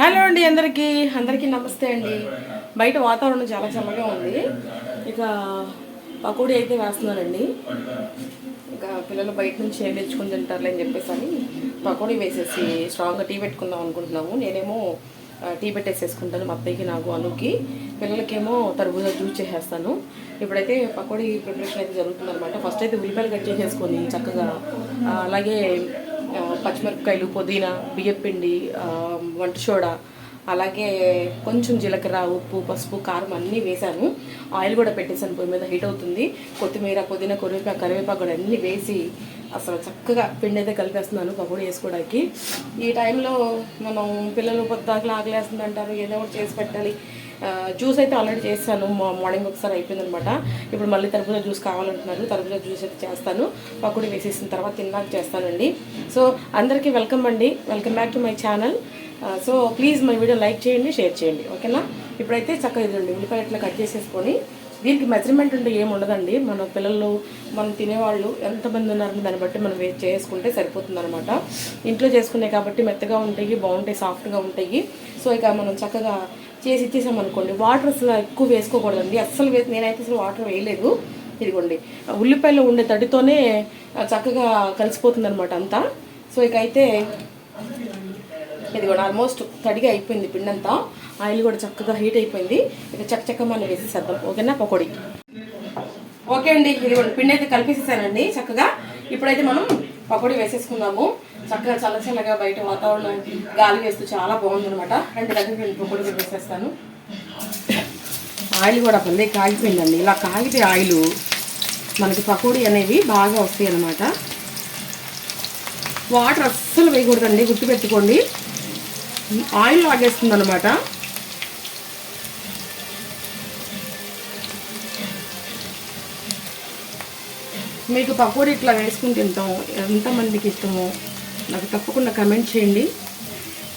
Hello అండి అందరికీ. అందరికీ నమస్తే అండి. బయట వాతావరణం చాలా చల్లగా ఉంది. ఇక పకోడీ అయితే వేస్తున్నానండి ఇక పిల్లలు బయట నుంచి ఏం తెచ్చుకుని తింటారులే అని చెప్పేసి అని పకోడీ వేసేసి స్ట్రాంగ్గా టీ పెట్టుకుందాం అనుకుంటున్నాము. నేనేమో టీ పెట్టేసేసుకుంటాను మా అత్తయ్యకి నాకు అనుకి. పిల్లలకేమో తరబూజా జ్యూస్ చేసేస్తాను. ఇప్పుడైతే పకోడీ ప్రిపరేషన్ అయితే జరుగుతుంది అనమాట ఫస్ట్ అయితే ఉల్లిపాయలు కట్ చేసేసుకొని చక్కగా అలాగే పచ్చిమిరపకాయలు పుదీనా బియ్యపిండి వంట సోడా అలాగే కొంచెం జీలకర్ర ఉప్పు పసుపు కారం అన్నీ వేసాను ఆయిల్ కూడా పెట్టేసాను పొయ్యి మీద హీట్ అవుతుంది. కొత్తిమీర పుదీనా కొరివేపాకు కరివేపాకు కూడా అన్నీ వేసి అసలు చక్కగా పిండి అయితే కలిపేస్తున్నాను పకోడీ వేసుకోవడానికి ఈ టైంలో మనం పిల్లలు పొద్దాకలు ఆకలేస్తుంది అంటారు ఏదో ఒకటి చేసి పెట్టాలి. జ్యూస్ అయితే ఆల్రెడీ చేస్తాను మార్నింగ్ ఒకసారి అయిపోయిందనమాట. ఇప్పుడు మళ్ళీ తరపున జ్యూస్ కావాలంటున్నారు. తరపున జ్యూస్ అయితే చేస్తాను. పకోడీ వేసేసిన తర్వాత తిన్నాక చేస్తానండి. సో అందరికీ వెల్కమ్ అండి. Welcome back to my channel. So please my video like చేయండి షేర్ చేయండి. ఓకేనా? ఇప్పుడైతే చక్కగా ఇదండి ఉల్లిపాయ ఇట్లా కట్ చేసేసుకొని దీనికి మెజర్మెంట్ అంటే ఏమి ఉండదండి. మన పిల్లలు మనం తినేవాళ్ళు ఎంతమంది ఉన్నారని దాన్ని బట్టి మనం చేసుకుంటే సరిపోతుంది అనమాట ఇంట్లో చేసుకునే కాబట్టి మెత్తగా ఉంటాయి బాగుంటాయి సాఫ్ట్గా ఉంటాయి. సో ఇక మనం చక్కగా చేసి ఇచ్చేసామనుకోండి వాటర్ అసలు ఎక్కువ వేసుకోకూడదండి. అస్సలు వే నేనైతే అసలు వాటర్ వేయలేదు. ఇదిగోండి ఉల్లిపాయలో ఉండే తడితోనే చక్కగా కలిసిపోతుంది అనమాట అంతా. సో ఇక అయితే ఇదిగోండి ఆల్మోస్ట్ తడిగా అయిపోయింది పిండి అంతా ఆయిల్ కూడా చక్కగా హీట్ అయిపోయింది. ఇక చక్క చక్క మనం వేసేసేద్దాం. ఓకేనా? పకోడీ. ఓకే అండి. ఇది కూడా పిండి అయితే కలిపేసేసానండి చక్కగా. ఇప్పుడైతే మనం పకోడీ వేసేసుకుందాము. చక్కగా చల్ల చల్లగా బయట వాతావరణం గాలి వేస్తూ చాలా బాగుంది అనమాట రెండు దగ్గర రెండు పకోడీ వేసేస్తాను. ఆయిల్ కూడా భలే కాగిపోయిందండి. ఇలా కాగితే ఆయిల్ మనకి పకోడీ అనేవి బాగా వస్తాయి అనమాట వాటర్ అస్సలు వేయకూడదండి. గుర్తుపెట్టుకోండి. ఆయిల్ లాగేస్తుంది అనమాట మీకు పకోడీ ఇట్లా వేసుకుని తింటాం ఎంతమందికి ఇష్టమో నాకు తప్పకుండా కమెంట్ చేయండి.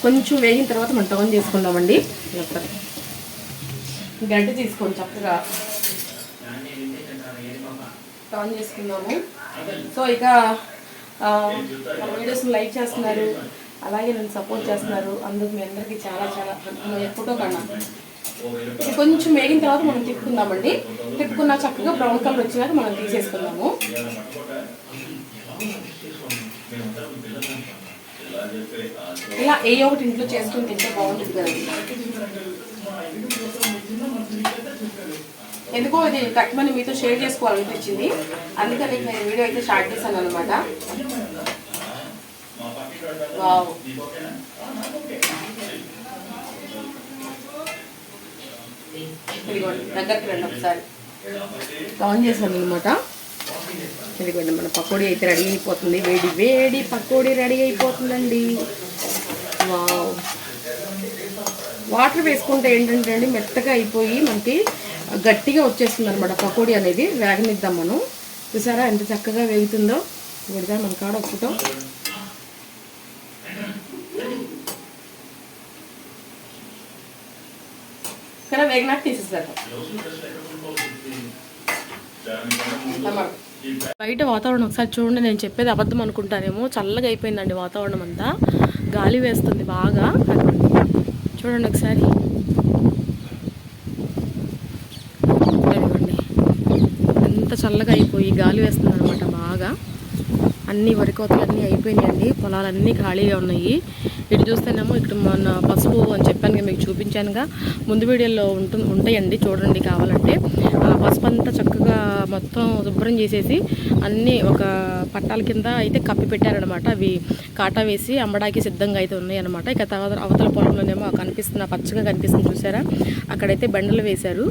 కొంచెం వేగిన తర్వాత మనం టౌన్ చేసుకుందామండి. ఒకసారి గడ్డి తీసుకోండి చక్కగా. టౌన్ చేసుకుందాము. సో ఇక వీడియోస్ వీడియోస్ని లైక్ చేస్తున్నారు. అలాగే నన్ను సపోర్ట్ చేస్తున్నారు. అందుకు మీ అందరికీ చాలా చాలా ఎప్పుడో కన్నా. ఇది కొంచెం వేగిన తర్వాత మనం తిప్పుకుందామండి. తిప్పుకున్న చక్కగా బ్రౌన్ కలర్ వచ్చినాక మనం తీసేసుకుందాము. ఇలా ఏ ఒకటి ఇంట్లో చేసుకుని తింటే బాగుంటుంది కదండి ఎందుకో ఇది కట్మని మీతో షేర్ చేసుకోవాలనిపించింది. అందుకని నేను వీడియో అయితే స్టార్ట్ చేశాను అనమాట ఇదిగోండి దగ్గరికి రండి ఒకసారి. ఆన్ చేశాను అనమాట ఇదిగోండి మన పకోడీ అయితే రెడీ అయిపోతుంది. వేడి వేడి పకోడీ రెడీ అయిపోతుందండి. వావ్. వాటర్ వేసుకుంటే ఏంటంటే అండి మెత్తగా అయిపోయి మనకి గట్టిగా వచ్చేస్తుంది అనమాట పకోడీ అనేది. వేగనిద్దాం మనం. చూసారా ఎంత చక్కగా వేగుతుందో? విడదా మన కాడ ఒప్పుతో వేగినాక తీసేసేద్దాం బయట వాతావరణం ఒకసారి చూడండి నేను చెప్పేది అబద్ధం అనుకుంటానేమో. చల్లగా అయిపోయిందండి వాతావరణం అంతా. గాలి వేస్తుంది బాగా. చూడండి ఒకసారి. ఎంత చల్లగా అయిపోయి గాలి వేస్తుంది అనమాట బాగా. అన్ని వరి కోతలు అన్నీ అయిపోయినాయండి. పొలాలన్నీ ఖాళీగా ఉన్నాయి. ఇటు చూస్తేనేమో ఇక్కడ మన పసుపు అని చెప్పాను మీకు చూపించానుగా. ముందు వీడియోలో ఉంటు ఉంటాయండి చూడండి కావాలంటే. ఆ పసుపు అంతా చక్కగా మొత్తం శుభ్రం చేసేసి అన్నీ ఒక పట్టాల కింద అయితే కప్పి పెట్టారనమాట అవి కాటా వేసి అమ్మడానికి సిద్ధంగా అయితే ఉన్నాయి అనమాట ఇక తర్వాత అవతల పొలంలోనేమో కనిపిస్తున్న పచ్చగా కనిపిస్తుంది చూసారా? అక్కడైతే బెండలు వేశారు.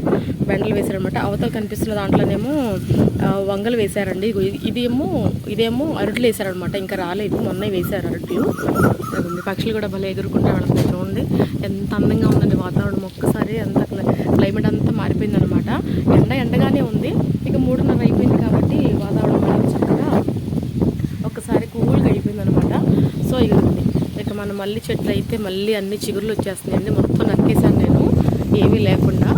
బెండలు వేశారనమాట అవతల కనిపిస్తున్న దాంట్లోనేమో వంగలు వేశారండి. ఇదేమో ఇదేమో అరట్లు వేశారనమాట ఇంకా రాలేదు. మొన్న వేశారు అరట్లు అదిగోండి, పక్షులు కూడా భలే ఎగురుకుంటే వాళ్ళకి చూడండి ఎంత అందంగా ఉందండి వాతావరణం. ఒక్కసారి అంత క్లైమేట్ అంతా మారిపోయింది అనమాట ఎండ ఎండగానే ఉంది. ఇక మూడున్నర అయిపోయింది కాబట్టి వాతావరణం చక్కగా ఒక్కసారి కూల్గా అయిపోయింది అనమాట సో ఇది ఇక మన మళ్ళీ చెట్లు అయితే మళ్ళీ అన్ని చిగుర్లు వచ్చేస్తున్నాయండి. మొత్తం నక్కేశాను నేను. ఏమీ లేకుండా.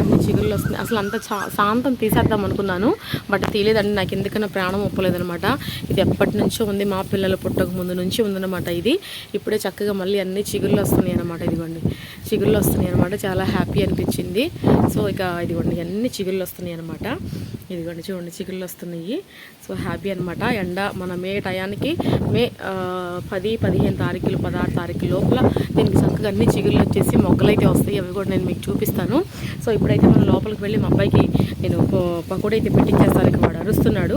అన్ని చిగుళ్ళు వస్తున్నాయి. అసలు అంత చా శాంతం తీసేద్దాం అనుకున్నాను. బట్ తీయలేదండి నాకు ఎందుకన్నా ప్రాణం ఒప్పలేదనమాట ఇది ఎప్పటి నుంచో ఉంది మా పిల్లలు పుట్టక ముందు నుంచి ఉందన్నమాట ఇది. ఇప్పుడే చక్కగా మళ్ళీ అన్ని చిగుళ్ళు వస్తున్నాయి అనమాట ఇదిగోండి. చిగుళ్ళు వస్తున్నాయి అనమాట చాలా హ్యాపీ అనిపించింది. సో ఇక ఇదిగోండి అన్ని చిగుళ్ళు వస్తున్నాయి అనమాట ఇదిగోండి చూడండి చిగుళ్ళు వస్తున్నాయి. సో హ్యాపీ అనమాట ఎండ మన మే టయానికి మే పది పదిహేను తారీఖులు పదహారు తారీఖు లోపల దీనికి చక్కగా అన్ని చిగుళ్ళు వచ్చేసి మొగ్గలైతే వస్తాయి. అవి కూడా నేను మీకు చూపిస్తాను. సో ఇప్పుడైతే మనం లోపలికి వెళ్ళి మా అబ్బాయికి నేను ప- పకోడీ అయితే పెట్టించేస్తాను ఇక వాడు అరుస్తున్నాడు.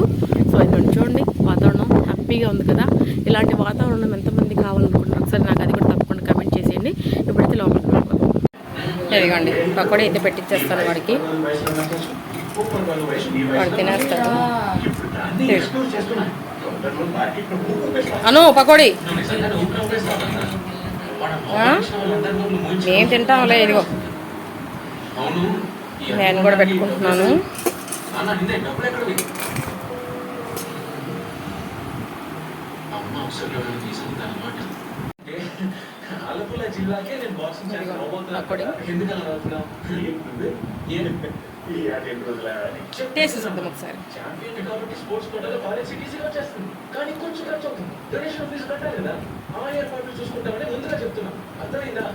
సో ఇదిగోండి చూడండి వాతావరణం హ్యాపీగా ఉంది కదా. ఇలాంటి వాతావరణం ఎంతమంది కావాలనుకుంటున్నారు? ఒకసారి నాకు అది కూడా తప్పకుండా కమెంట్ చేసేయండి ఇప్పుడైతే లోపలికి వెళ్ళిపోదాం ఇదిగోండి పకోడీ అయితే పెట్టించేస్తాను వాడికి. వాడు తినేస్తాడు. అను పకోడీ. ఆ? నేను తింటాంలే ఇదిగో. నేను కూడా పెట్టుకుంటున్నాను. అమ్మ అవసరం జిల్లాకే నేను బాక్సింగ్ ఛాంపియన్ అక్కడి. అవబోతున్నా ఎందుకలా రాస్తున్నావు టేస్ట్ చూద్దాం ఒకసారి. ఛాంపియన్ కాబట్టి స్పోర్ట్స్ కోటాలో కాలేజ్ ఈజీగా వచ్చేస్తుంది. కానీ కొంచెం ఖర్చు అవుతుంది. డొనేషన్ ఫీజు కట్టాలి కదా. ఆ ఏర్పాట్లు చూసుకుంటామని ముందుగా చెప్తున్నా. అర్థమైందా?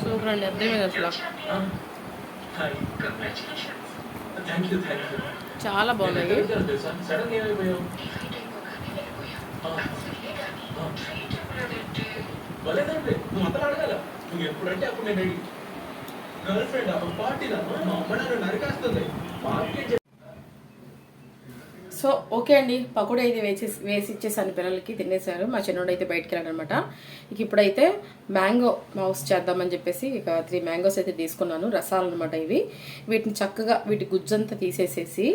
సూపర్ అండి అర్థమైంది అసలు. చాలా బాగున్నాయి. నువ్వు అంతా అడగాల? నువ్వు ఎప్పుడంటే అప్పుడు నేను గర్ల్ ఫ్రెండ్ అప్పుడు పార్టీలా మా అమ్మ నన్ను నరికేస్తుంది. మార్కెట్ సో ఓకే అండి. పకోడీ అయితే వేసి వేసి ఇచ్చేసాను పిల్లలకి తినేసారు. మా చిన్నోడు అయితే బయటికి వెళ్ళాడనమాట. ఇక ఇప్పుడైతే మ్యాంగో మౌస్ చేద్దామని చెప్పేసి ఇక త్రీ మ్యాంగోస్ అయితే తీసుకున్నాను. రసాలు అనమాట ఇవి. వీటిని చక్కగా వీటి గుజ్జంతా తీసేసేసి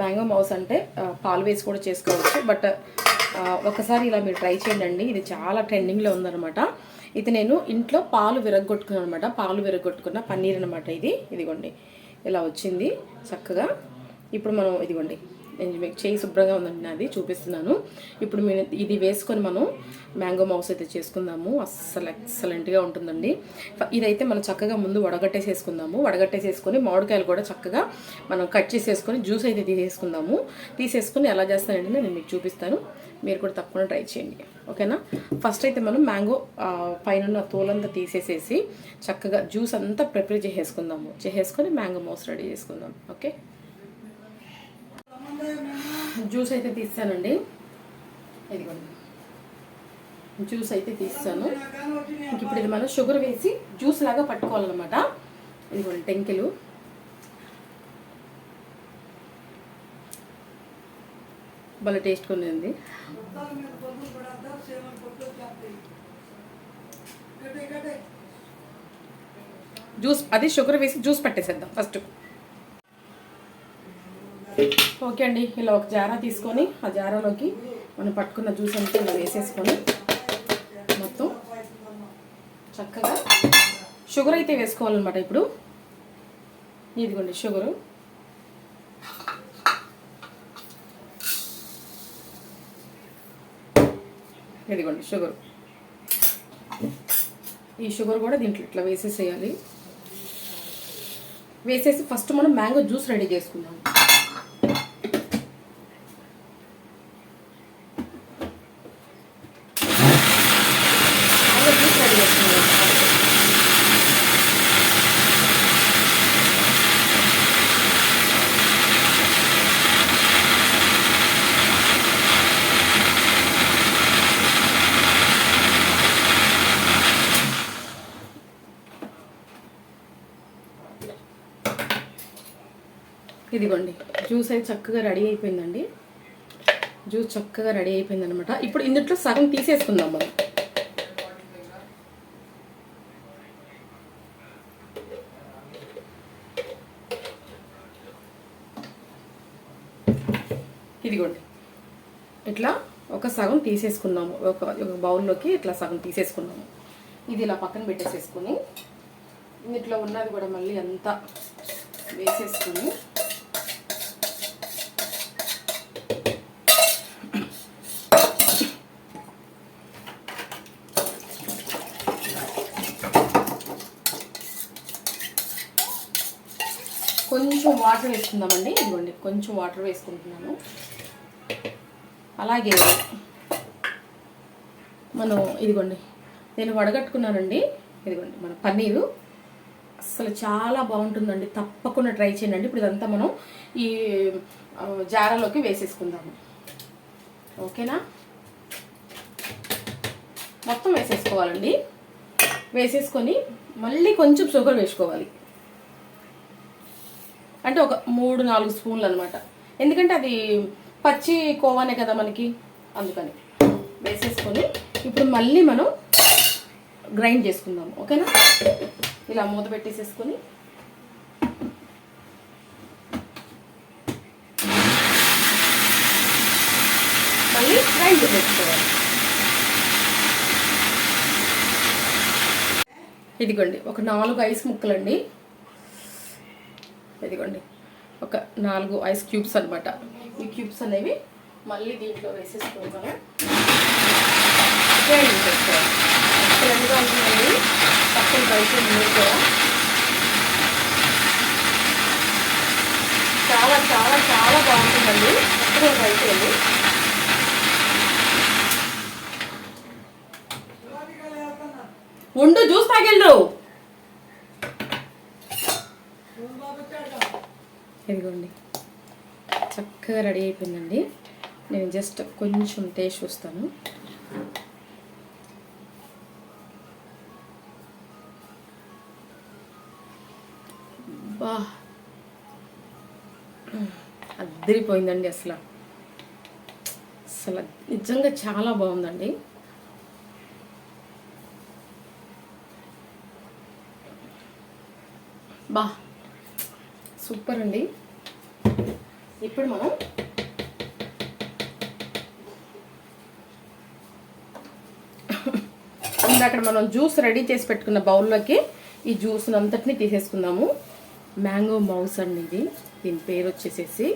మ్యాంగో మౌస్ అంటే పాలు వేసి కూడా చేసుకోవచ్చు. బట్ ఒకసారి ఇలా మీరు ట్రై చేయండి ఇది చాలా ట్రెండింగ్లో ఉందన్నమాట ఇది నేను ఇంట్లో పాలు విరగొట్టుకున్నాను అనమాట. పాలు విరగొట్టుకున్న పన్నీర్ అనమాట ఇది. ఇదిగోండి. ఇలా వచ్చింది చక్కగా. ఇప్పుడు మనం ఇదిగోండి. నేను మీకు చేయి శుభ్రంగా ఉందండి నాది చూపిస్తున్నాను. ఇప్పుడు మేము ఇది వేసుకొని మనం మ్యాంగో మౌస్ అయితే చేసుకుందాము. అస్సలు ఎక్సలెంట్గా ఉంటుందండి. ఇదైతే మనం చక్కగా ముందు వడగట్టేసేసుకుందాము. వడగట్టేసేసుకొని మామిడికాయలు కూడా చక్కగా మనం కట్ చేసేసుకొని జ్యూస్ అయితే తీసేసుకుందాము. తీసేసుకొని ఎలా చేస్తానండి నేను మీకు చూపిస్తాను. మీరు కూడా తప్పకుండా ట్రై చేయండి. ఓకేనా? ఫస్ట్ అయితే మనం మ్యాంగో పైన తోలంతా తీసేసేసి చక్కగా జ్యూస్ అంతా ప్రిపేర్ చేసేసుకుందాము. చేసేసుకొని మ్యాంగో మౌస్ రెడీ చేసుకుందాం. ఓకే? జ్యూస్ అయితే తీస్తానండి. ఇదిగోండి. జ్యూస్ అయితే తీస్తాను. ఇప్పుడు ఇది మనం షుగర్ వేసి జ్యూస్ లాగా పట్టుకోవాలన్నమాట. ఇదిగోండి టెంకెలు. భలే టేస్ట్ ఉంది జ్యూస్ అది షుగర్ వేసి జ్యూస్ పట్టేసేద్దాం ఫస్ట్. ఓకే అండి ఇలా ఒక జారా తీసుకొని ఆ జారాలోకి మనం పట్టుకున్న జ్యూస్ అంతా ఇలా వేసేసుకొని మొత్తం చక్కగా షుగర్ అయితే వేసుకోవాలన్నమాట ఇప్పుడు. ఇదిగోండి షుగరు. ఇదిగోండి షుగర్. ఈ షుగర్ కూడా దీంట్లో ఇట్లా వేసేసేయాలి. వేసేసి ఫస్ట్ మనం మ్యాంగో జ్యూస్ రెడీ చేసుకుందాం మ్యాంగో జ్యూస్ రెడీ చేసుకుందాం ఇదిగోండి జ్యూస్ అయితే చక్కగా రెడీ అయిపోయిందండి. జ్యూస్ చక్కగా రెడీ అయిపోయింది అనమాట ఇప్పుడు ఇందులో సగం తీసేసుకుందాం మనం. ఇదిగోండి ఇట్లా ఒక సగం తీసేసుకున్నాము ఒక ఒక బౌల్లోకి ఇట్లా సగం తీసేసుకున్నాము ఇది ఇలా పక్కన పెట్టేసేసుకుని ఇందులో ఉన్నది కూడా మళ్ళీ అంతా వేసేసుకుని వాటర్ వేసుకుందామండి. ఇదిగోండి కొంచెం వాటర్ వేసుకుంటున్నాను. అలాగే మనం ఇదిగోండి నేను వడగట్టుకున్నానండి. ఇదిగోండి మన పన్నీరు. అసలు చాలా బాగుంటుందండి. తప్పకుండా ట్రై చేయండి. ఇప్పుడు ఇదంతా మనం ఈ ఆ, జారాలోకి వేసేసుకుందాము. ఓకేనా? మొత్తం వేసేసుకోవాలండి. వేసేసుకొని మళ్ళీ కొంచెం షుగర్ వేసుకోవాలి. అంటే ఒక మూడు నాలుగు స్పూన్లు అనమాట ఎందుకంటే అది పచ్చి కోవానే కదా మనకి. అందుకని వేసేసుకొని ఇప్పుడు మళ్ళీ మనం గ్రైండ్ చేసుకుందాం ఓకేనా? ఇలా మూత పెట్టేసేసుకొని మళ్ళీ గ్రైండ్ చేసుకోవాలి. ఇదిగోండి ఒక నాలుగు ఐస్ ముక్కలండి. ఇదిగోండి. ఒక నాలుగు ఐస్ క్యూబ్స్ అనమాట ఈ క్యూబ్స్ అనేవి మళ్ళీ దీంట్లో వేసేసుకోవాలి. మనం గ్రైండ్ ఎక్సలెంట్గా ఉంటుందండి పక్కన ట్రై మీరు కూడా. చాలా చాలా చాలా బాగుంటుందండి. ఎక్కడ ట్రై ఉండు జ్యూస్ తాగెళ్ళు. ఇదిగోండి. చక్కగా రెడీ అయిపోయిందండి. నేను జస్ట్ కొంచెం టేస్ట్ చూస్తాను. బా అద్దరిపోయిందండి అసలు. అసలు నిజంగా చాలా బాగుందండి. బా! సూపర్ అండి. ఇప్పుడు మనం ఇందాక మనం జ్యూస్ రెడీ చేసి పెట్టుకున్న బౌల్లోకి ఈ జ్యూస్ని అంతటిని తీసేసుకుందాము. మ్యాంగో మౌస్ అండి ఇది. దీని పేరు వచ్చేసేసి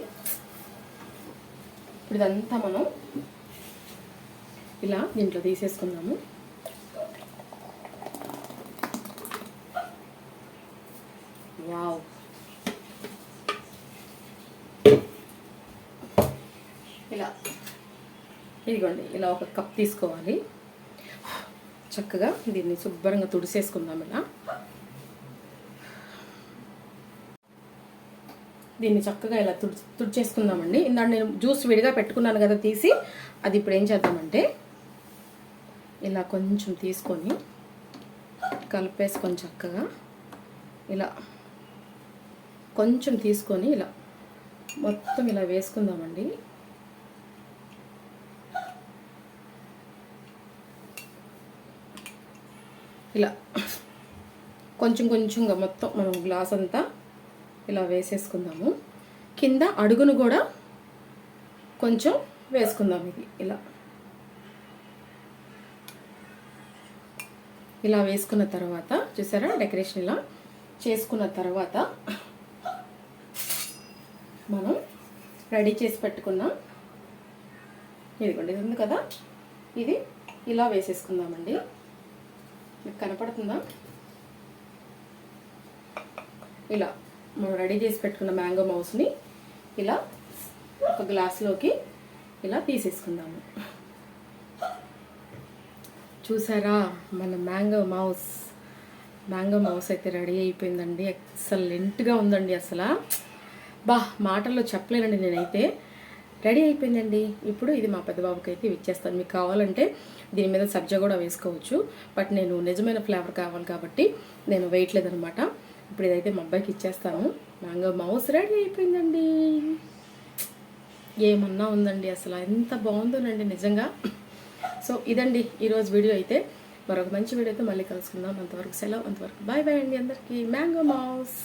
ఇప్పుడు ఇదంతా మనం ఇలా దీంట్లో తీసేసుకుందాము. వావ్. ఇలా. ఇదిగోండి ఇలా ఒక కప్ తీసుకోవాలి. చక్కగా దీన్ని శుభ్రంగా తుడిసేసుకుందాం ఇలా. దీన్ని చక్కగా ఇలా తుడి తుడిచేసుకుందామండి. ఇందాక నేను జ్యూస్ విడిగా పెట్టుకున్నాను కదా తీసి అది ఇప్పుడు ఏం చేద్దామంటే ఇలా కొంచెం తీసుకొని కలిపేసుకొని చక్కగా ఇలా కొంచెం తీసుకొని ఇలా మొత్తం ఇలా వేసుకుందామండి. ఇలా కొంచెం కొంచెంగా మొత్తం మనం గ్లాస్ అంతా ఇలా వేసేసుకుందాము. కింద అడుగును కూడా కొంచెం వేసుకుందాం ఇది ఇలా. ఇలా వేసుకున్న తర్వాత చూసారా? డెకరేషన్ ఇలా చేసుకున్న తర్వాత మనం రెడీ చేసి పెట్టుకున్న ఇదిగోండి ఇది ఉంది కదా? ఇది ఇలా వేసేసుకుందామండి. మీకు కనపడుతుందా? ఇలా మనం రెడీ చేసి పెట్టుకున్న మ్యాంగో మౌస్ని ఇలా ఒక గ్లాస్లోకి ఇలా తీసేసుకుందాము. చూసారా? మన మ్యాంగో మౌస్. మ్యాంగో మౌస్ అయితే రెడీ అయిపోయిందండి. ఎక్సలెంట్గా ఉందండి అసలు. బా మాటల్లో చెప్పలేనండి నేనైతే. రెడీ అయిపోయిందండి. ఇప్పుడు ఇది మా పెద్ద బాబుకి అయితే ఇచ్చేస్తాను. మీకు కావాలంటే దీని మీద సబ్జా కూడా వేసుకోవచ్చు. బట్ నేను నిజమైన ఫ్లేవర్ కావాలి కాబట్టి నేను వేయట్లేదనమాట ఇప్పుడు ఇదైతే మా అబ్బాయికి ఇచ్చేస్తాను. మ్యాంగో మౌస్ రెడీ అయిపోయిందండి. ఏమన్నా ఉందండి అసలు? ఎంత బాగుందోనండి నిజంగా. సో ఇదండి ఈరోజు వీడియో అయితే. మరొక మంచి వీడియోతో మళ్ళీ కలుసుకుందాం. అంతవరకు సెలవు. అంతవరకు బాయ్ బాయ్ అండి అందరికీ. Mango mousse.